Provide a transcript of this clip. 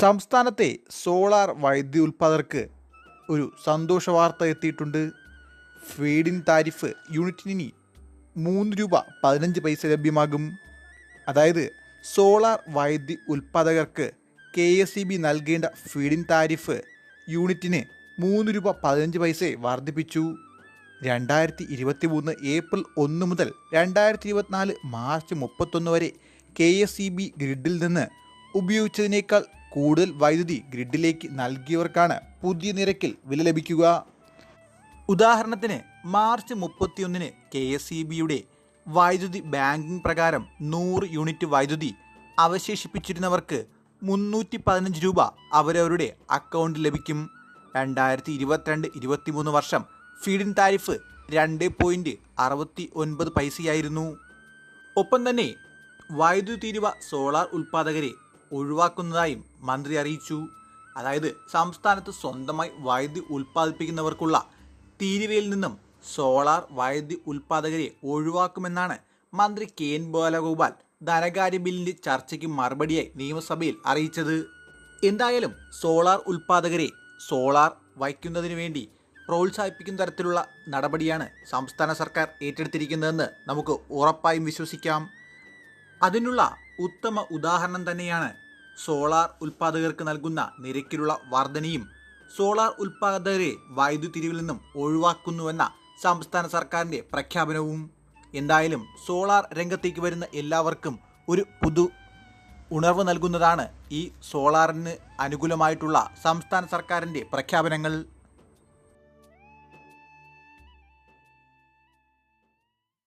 സംസ്ഥാനത്തെ സോളാർ വൈദ്യുതി ഉൽപ്പാദകർക്ക് ഒരു സന്തോഷ വാർത്ത എത്തിയിട്ടുണ്ട്. ഫീഡിൻ താരിഫ് യൂണിറ്റിനി മൂന്ന് രൂപ പതിനഞ്ച് പൈസ ലഭ്യമാകും. അതായത് സോളാർ വൈദ്യുതി ഉൽപ്പാദകർക്ക് കെ എസ് ഇ ബി നൽകേണ്ട ഫീഡിൻ താരിഫ് യൂണിറ്റിന് മൂന്ന് രൂപ പതിനഞ്ച് പൈസ വർദ്ധിപ്പിച്ചു. രണ്ടായിരത്തി ഇരുപത്തി മൂന്ന് ഏപ്രിൽ ഒന്ന് മുതൽ രണ്ടായിരത്തി ഇരുപത്തിനാല് മാർച്ച് മുപ്പത്തൊന്ന് വരെ കെ എസ് ഇ ബി ഗ്രിഡിൽ നിന്ന് ഉപയോഗിച്ചതിനേക്കാൾ കൂടുതൽ വൈദ്യുതി ഗ്രിഡിലേക്ക് നൽകിയവർക്കാണ് പുതിയ നിരക്കിൽ വില ലഭിക്കുക. ഉദാഹരണത്തിന് മാർച്ച് മുപ്പത്തിയൊന്നിന് കെ എസ് ഇ ബിയുടെ വൈദ്യുതി ബാങ്കിംഗ് പ്രകാരം നൂറ് യൂണിറ്റ് വൈദ്യുതി അവശേഷിപ്പിച്ചിരുന്നവർക്ക് മുന്നൂറ്റി പതിനഞ്ച് രൂപ അവരവരുടെ അക്കൗണ്ടിൽ ലഭിക്കും. രണ്ടായിരത്തി ഇരുപത്തിരണ്ട് ഇരുപത്തിമൂന്ന് വർഷം ഫീഡിൻ താരിഫ് രണ്ട് പോയിന്റ് അറുപത്തി ഒൻപത് പൈസയായിരുന്നു. ഒപ്പം തന്നെ വൈദ്യുതി തീരുവ സോളാർ ഉൽപ്പാദകരെ ഒഴിവാക്കുന്നതായും മന്ത്രി അറിയിച്ചു. അതായത് സംസ്ഥാനത്ത് സ്വന്തമായി വൈദ്യുതി ഉൽപ്പാദിപ്പിക്കുന്നവർക്കുള്ള തീരുവയിൽ നിന്നും സോളാർ വൈദ്യുതി ഉൽപ്പാദകരെ ഒഴിവാക്കുമെന്നാണ് മന്ത്രി കെ എൻ ബാലഗോപാൽ ധനകാര്യ ബില്ലിന്റെ ചർച്ചയ്ക്ക് മറുപടിയായി നിയമസഭയിൽ അറിയിച്ചത്. എന്തായാലും സോളാർ ഉൽപ്പാദകരെ സോളാർ വയ്ക്കുന്നതിന് വേണ്ടി പ്രോത്സാഹിപ്പിക്കുന്ന തരത്തിലുള്ള നടപടിയാണ് സംസ്ഥാന സർക്കാർ ഏറ്റെടുത്തിരിക്കുന്നതെന്ന് നമുക്ക് ഉറപ്പായും വിശ്വസിക്കാം. അതിനുള്ള ഉത്തമ ഉദാഹരണം തന്നെയാണ് സോളാർ ഉൽപ്പാദകർക്ക് നൽകുന്ന നിരക്കിലുള്ള വർധനയും സോളാർ ഉൽപാദകരെ വൈദ്യുതി തിരിവിൽ നിന്നും ഒഴിവാക്കുന്നുവെന്ന സംസ്ഥാന സർക്കാരിന്റെ പ്രഖ്യാപനവും. എന്തായാലും സോളാർ രംഗത്തേക്ക് വരുന്ന എല്ലാവർക്കും ഒരു പുതു ഉണർവ് നൽകുന്നതാണ് ഈ സോളാറിന് അനുകൂലമായിട്ടുള്ള സംസ്ഥാന സർക്കാരിന്റെ പ്രഖ്യാപനങ്ങൾ.